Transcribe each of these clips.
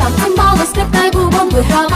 там цимбали, скрипка й бубон, вигравали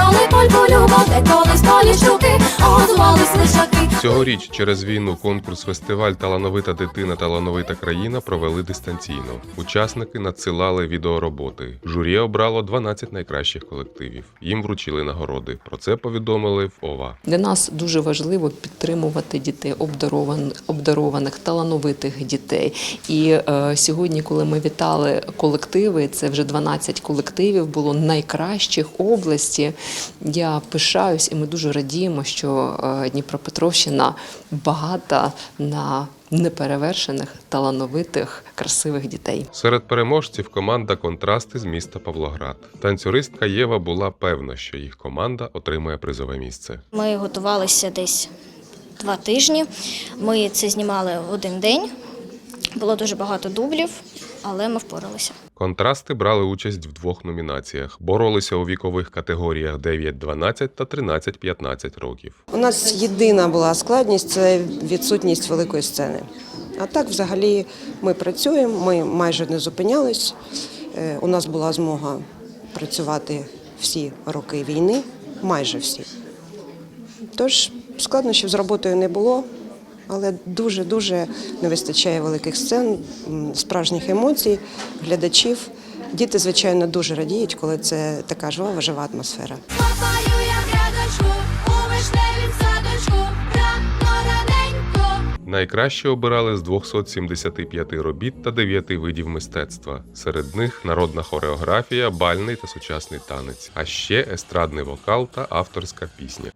Цьогоріч через війну конкурс фестиваль Талановита дитина, талановита країна провели дистанційно. Учасники надсилали відеороботи. Журі обрало 12 найкращих колективів. Їм вручили нагороди. Про це повідомили в ОВА. Для нас дуже важливо підтримувати дітей, обдарованих, обдарованих талановитих дітей. І е, сьогодні, коли ми вітали колективи, це вже 12 колективів було найкращих області. Я пишаюсь, і ми дуже радіємо, що е, Дніпропетровщина багата на неперевершених, талановитих, красивих дітей. Серед переможців команда Контрасти з міста Павлоград. Танцюристка Єва була певна, що їх команда отримає призове місце. Ми готувалися десь два тижні. Ми це знімали один день. Було дуже багато дублів, але ми впоралися. Контрасти брали участь в двох номінаціях, боролися у вікових категоріях 9-12 та 13-15 років. У нас єдина була складність це відсутність великої сцени. А так, взагалі, ми працюємо, ми майже не зупинялись. Е, У нас була змога працювати всі роки війни, майже всі. Тож складнощів з роботою не було, але дуже-дуже не вистачає великих сцен, справжніх емоцій, глядачів. Діти, звичайно, дуже радіють, коли це така жвава, жива атмосфера. Найкраще обирали з 275 робіт та 9 видів мистецтва. Серед них народна хореографія, бальний та сучасний танець, а ще естрадний вокал та авторська пісня.